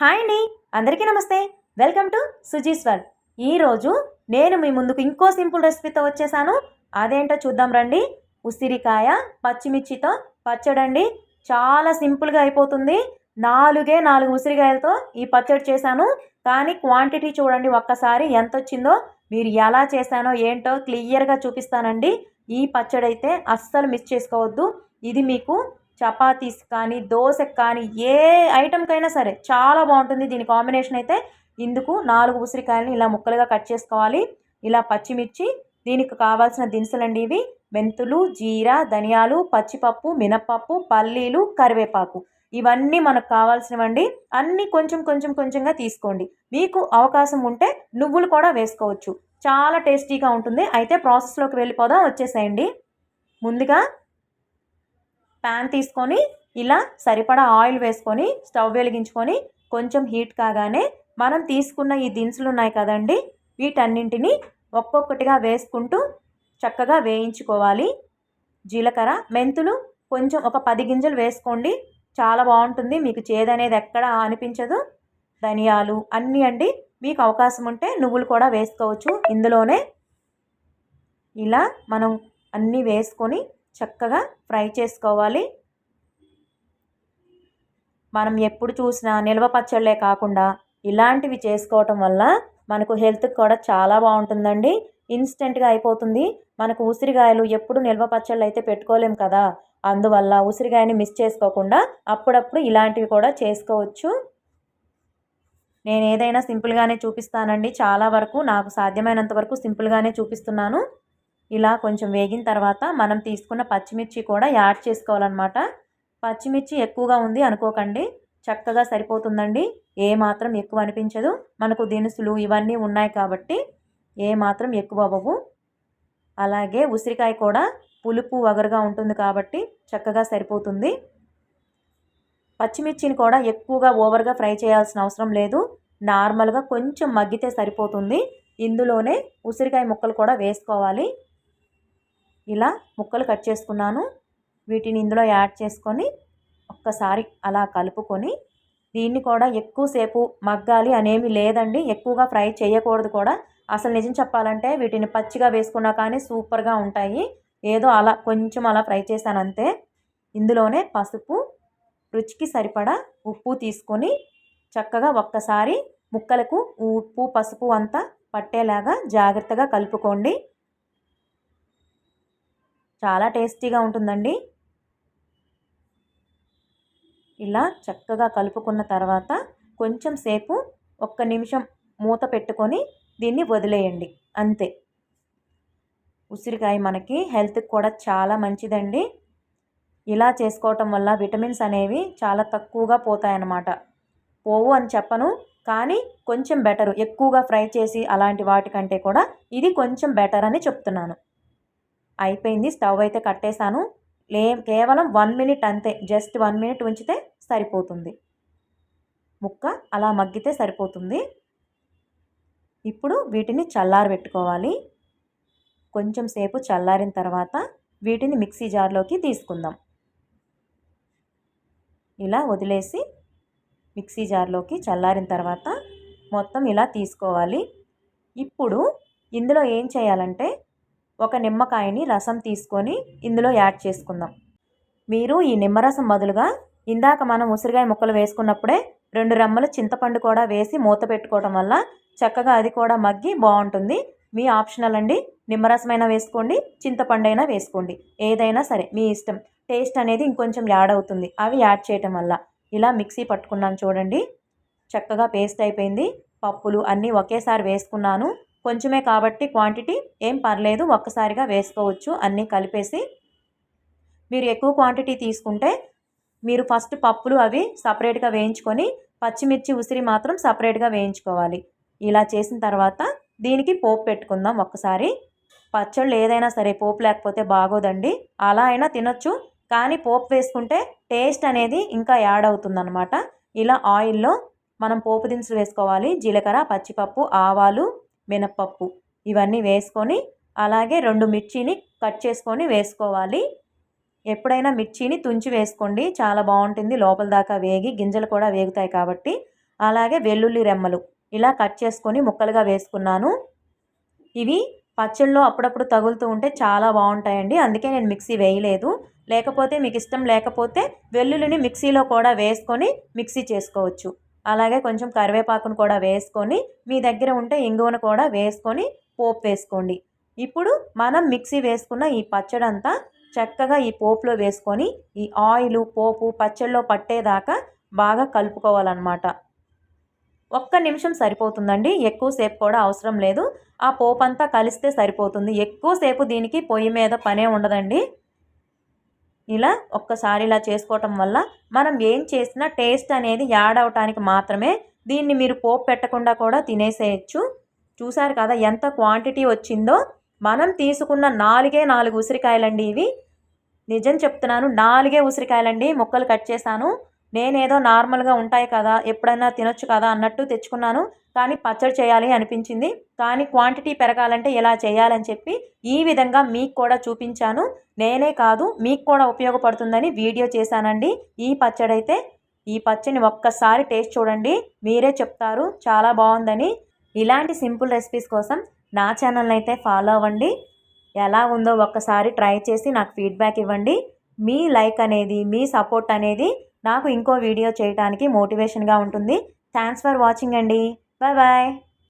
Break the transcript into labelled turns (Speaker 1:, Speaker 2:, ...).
Speaker 1: Hi అండి. అందరికీ నమస్తే. వెల్కమ్ టు సుజీస్వర్ ఈరోజు నేను మీ ముందుకు ఇంకో సింపుల్ రెసిపీతో వచ్చేసాను. అదేంటో చూద్దాం రండి. ఉసిరికాయ పచ్చిమిర్చితో పచ్చడండి. చాలా సింపుల్గా అయిపోతుంది. నాలుగే నాలుగు ఉసిరికాయలతో ఈ పచ్చడి చేశాను. కానీ క్వాంటిటీ చూడండి ఒక్కసారి ఎంత వచ్చిందో. మీరు ఎలా చేశానో ఏంటో క్లియర్గా చూపిస్తానండి. ఈ పచ్చడి అయితే అస్సలు మిస్ చేసుకోవద్దు. ఇది మీకు చపాతీస్ కానీ దోశకు కానీ ఏ ఐటెంకైనా సరే చాలా బాగుంటుంది. దీని కాంబినేషన్ అయితే ఇందుకు నాలుగు ఉసిరికాయలని ఇలా ముక్కలుగా కట్ చేసుకోవాలి. ఇలా పచ్చిమిర్చి దీనికి కావాల్సిన దినుసులండి ఇవి. మెంతులు జీరా ధనియాలు పచ్చిపప్పు మినప్పప్పు పల్లీలు కరివేపాకు. ఇవన్నీ మనకు కావాల్సినవండి. అన్నీ కొంచెం కొంచెం కొంచెంగా తీసుకోండి. మీకు అవకాశం ఉంటే నువ్వులు కూడా వేసుకోవచ్చు. చాలా టేస్టీగా ఉంటుంది. అయితే ప్రాసెస్లోకి వెళ్ళిపోదాం. వచ్చేసేయండి. ముందుగా ప్యాన్ తీసుకొని ఇలా సరిపడా ఆయిల్ వేసుకొని స్టవ్ వెలిగించుకొని కొంచెం హీట్ కాగానే మనం తీసుకున్న ఈ దినుసులు ఉన్నాయి కదండి వీటన్నింటినీ ఒక్కొక్కటిగా వేసుకుంటూ చక్కగా వేయించుకోవాలి. జీలకర్ర మెంతులు కొంచెం ఒక పది గింజలు వేసుకోండి. చాలా బాగుంటుంది. మీకు చేదనేది ఎక్కడ అనిపించదు. ధనియాలు అన్నీ అండి. మీకు అవకాశం ఉంటే నువ్వులు కూడా వేసుకోవచ్చు. ఇందులోనే ఇలా మనం అన్నీ వేసుకొని చక్కగా ఫ్రై చేసుకోవాలి. మనం ఎప్పుడు చూసినా నిల్వ పచ్చళ్ళే కాకుండా ఇలాంటివి చేసుకోవటం వల్ల మనకు హెల్త్కి కూడా చాలా బాగుంటుందండి. ఇన్స్టెంట్గా అయిపోతుంది. మనకు ఉసిరికాయలు ఎప్పుడు నిల్వ పచ్చళ్ళు అయితే పెట్టుకోలేం కదా. అందువల్ల ఉసిరికాయని మిస్ చేసుకోకుండా అప్పుడప్పుడు ఇలాంటివి కూడా చేసుకోవచ్చు. నేను ఏదైనా సింపుల్గానే చూపిస్తానండి. చాలా వరకు నాకు సాధ్యమైనంత వరకు సింపుల్గానే చూపిస్తున్నాను. ఇలా కొంచెం వేగిన తర్వాత మనం తీసుకున్న పచ్చిమిర్చి కూడా యాడ్ చేసుకోవాలన్నమాట. పచ్చిమిర్చి ఎక్కువగా ఉంది అనుకోకండి. చక్కగా సరిపోతుందండి. ఏ మాత్రం ఎక్కువ అనిపించదు. మనకు దినుసులు ఇవన్నీ ఉన్నాయి కాబట్టి ఏ మాత్రం ఎక్కువ అవ్వవు. అలాగే ఉసిరికాయ కూడా పులుపు వగరుగా ఉంటుంది కాబట్టి చక్కగా సరిపోతుంది. పచ్చిమిర్చిని కూడా ఎక్కువగా ఓవర్గా ఫ్రై చేయాల్సిన అవసరం లేదు. నార్మల్గా కొంచెం మగ్గితే సరిపోతుంది. ఇందులోనే ఉసిరికాయ ముక్కలు కూడా వేసుకోవాలి. ఇలా ముక్కలు కట్ చేసుకున్నాను. వీటిని ఇందులో యాడ్ చేసుకొని ఒక్కసారి అలా కలుపుకొని దీన్ని కూడా ఎక్కువసేపు మగ్గాలి అనేమి లేదండి. ఎక్కువగా ఫ్రై చేయకూడదు కూడా. అసలు నిజం చెప్పాలంటే వీటిని పచ్చిగా వేసుకున్నా కానీ సూపర్గా ఉంటాయి. ఏదో అలా కొంచెం అలా ఫ్రై చేశాను అంతే. ఇందులోనే పసుపు రుచికి సరిపడా ఉప్పు తీసుకొని చక్కగా ఒక్కసారి ముక్కలకు ఉప్పు పసుపు అంతా పట్టేలాగా జాగ్రత్తగా కలుపుకోండి. చాలా టేస్టీగా ఉంటుందండి. ఇలా చక్కగా కలుపుకున్న తర్వాత కొంచెం సేపు ఒక్క నిమిషం మూత పెట్టుకొని దీన్ని వదిలేయండి. అంతే. ఉసిరికాయ మనకి హెల్త్కి కూడా చాలా మంచిదండి. ఇలా చేసుకోవటం వల్ల విటమిన్స్ అనేవి చాలా తక్కువగా పోతాయన్నమాట. పోవు అని చెప్పను కానీ కొంచెం బెటరు. ఎక్కువగా ఫ్రై చేసి అలాంటి వాటికంటే కూడా ఇది కొంచెం బెటర్ అని చెప్తున్నాను. అయిపోయింది. స్టవ్ అయితే కట్టేశాను. లే కేవలం వన్ మినిట్ అంతే. జస్ట్ వన్ మినిట్ ఉంచితే సరిపోతుంది. ముక్క అలా మగ్గితే సరిపోతుంది. ఇప్పుడు వీటిని చల్లారబెట్టుకోవాలి. కొంచెం సేపు చల్లారిన తర్వాత వీటిని మిక్సీ జార్లోకి తీసుకుందాం. ఇలా వదిలేసి మిక్సీ జార్లోకి చల్లారిన తర్వాత మొత్తం ఇలా తీసుకోవాలి. ఇప్పుడు ఇందులో ఏం చేయాలంటే ఒక నిమ్మకాయని రసం తీసుకొని ఇందులో యాడ్ చేసుకుందాం. మీరు ఈ నిమ్మరసం బదులుగా ఇందాక మనం ఉసిరికాయ ముక్కలు వేసుకున్నప్పుడే రెండు రెమ్మలు చింతపండు కూడా వేసి మూత పెట్టుకోవడం వల్ల చక్కగా అది కూడా మగ్గి బాగుంటుంది. మీ ఆప్షనల్ అండి. నిమ్మరసమైనా వేసుకోండి చింతపండు అయినా వేసుకోండి. ఏదైనా సరే మీ ఇష్టం. టేస్ట్ అనేది ఇంకొంచెం యాడ్ అవుతుంది. అవి యాడ్ చేయటం వల్ల. ఇలా మిక్సీ పట్టుకున్నాను చూడండి. చక్కగా పేస్ట్ అయిపోయింది. పప్పులు అన్నీ ఒకేసారి వేసుకున్నాను. కొంచెమే కాబట్టి క్వాంటిటీ ఏం పర్లేదు ఒక్కసారిగా వేసుకోవచ్చు. అన్నీ కలిపేసి మీరు ఎక్కువ క్వాంటిటీ తీసుకుంటే మీరు ఫస్ట్ పప్పులు అవి సపరేట్గా వేయించుకొని పచ్చిమిర్చి ఉసిరి మాత్రం సపరేట్గా వేయించుకోవాలి. ఇలా చేసిన తర్వాత దీనికి పోపు పెట్టుకుందాం ఒక్కసారి. పచ్చళ్ళు ఏదైనా సరే పోపు లేకపోతే బాగోదండి. అలా అయినా తినొచ్చు. కానీ పోపు వేసుకుంటే టేస్ట్ అనేది ఇంకా యాడ్ అవుతుందన్నమాట. ఇలా ఆయిల్లో మనం పోపు దినుసులు వేసుకోవాలి. జీలకర్ర పచ్చిపప్పు ఆవాలు మినప్పప్పు ఇవన్నీ వేసుకొని అలాగే రెండు మిర్చిని కట్ చేసుకొని వేసుకోవాలి. ఎప్పుడైనా మిర్చిని తుంచి వేసుకోండి. చాలా బాగుంటుంది. లోపల దాకా వేగి గింజలు కూడా వేగుతాయి కాబట్టి. అలాగే వెల్లుల్లి రెమ్మలు ఇలా కట్ చేసుకొని ముక్కలుగా వేసుకున్నాను. ఇవి పచ్చళ్ళలో అప్పుడప్పుడు తగులుతూ ఉంటే చాలా బాగుంటాయండి. అందుకే నేను మిక్సీ వేయలేదు. లేకపోతే మీకు ఇష్టం లేకపోతే వెల్లుల్లిని మిక్సీలో కూడా వేసుకొని మిక్సీ చేసుకోవచ్చు. అలాగే కొంచెం కరివేపాకును కూడా వేసుకొని మీ దగ్గర ఉంటే ఇంగువను కూడా వేసుకొని పోపు వేసుకోండి. ఇప్పుడు మనం మిక్సీ వేసుకున్న ఈ పచ్చడంతా చక్కగా ఈ పోపులో వేసుకొని ఈ ఆయిల్ పోపు పచ్చళ్ళలో పట్టేదాకా బాగా కలుపుకోవాలన్నమాట. ఒక్క నిమిషం సరిపోతుందండి. ఎక్కువసేపు కూడా అవసరం లేదు. ఆ పోపు అంతా కలిస్తే సరిపోతుంది. ఎక్కువసేపు దీనికి పొయ్యి మీద పనే ఉండదండి. ఇలా ఒక్కసారి ఇలా చేసుకోవటం వల్ల మనం ఏం చేసినా టేస్ట్ అనేది యాడ్ అవటానికి మాత్రమే దీన్ని మీరు పోపు పెట్టకుండా కూడా తినేసేయచ్చు. చూసారు కదా ఎంత క్వాంటిటీ వచ్చిందో? మనం తీసుకున్న నాలుగే నాలుగు ఉసిరికాయలండి ఇవి. నిజం చెప్తున్నాను నాలుగే ఉసిరికాయలండి ముక్కలు కట్ చేశాను. నేనేదో నార్మల్గా ఉంటాయి కదా ఎప్పుడైనా తినొచ్చు కదా అన్నట్టు తెచ్చుకున్నాను. కానీ పచ్చడి చేయాలి అనిపించింది. కానీ క్వాంటిటీ పెరగాలంటే ఇలా చేయాలని చెప్పి ఈ విధంగా మీకు కూడా చూపించాను. నేనే కాదు మీకు కూడా ఉపయోగపడుతుందని వీడియో చేశానండి. ఈ పచ్చడి అయితే ఈ పచ్చడిని ఒక్కసారి టేస్ట్ చూడండి. మీరే చెప్తారు. చాలా బాగుందని. ఇలాంటి సింపుల్ రెసిపీస్ కోసం నా ఛానల్ని అయితే ఫాలో అవ్వండి. ఎలా ఉందో ఒక్కసారి ట్రై చేసి నాకు ఫీడ్బ్యాక్ ఇవ్వండి. మీ లైక్ అనేది మీ సపోర్ట్ అనేది నాకు ఇంకో వీడియో చేయడానికి మోటివేషన్గా ఉంటుంది. థ్యాంక్స్ ఫర్ వాచింగ్ అండి. Bye bye.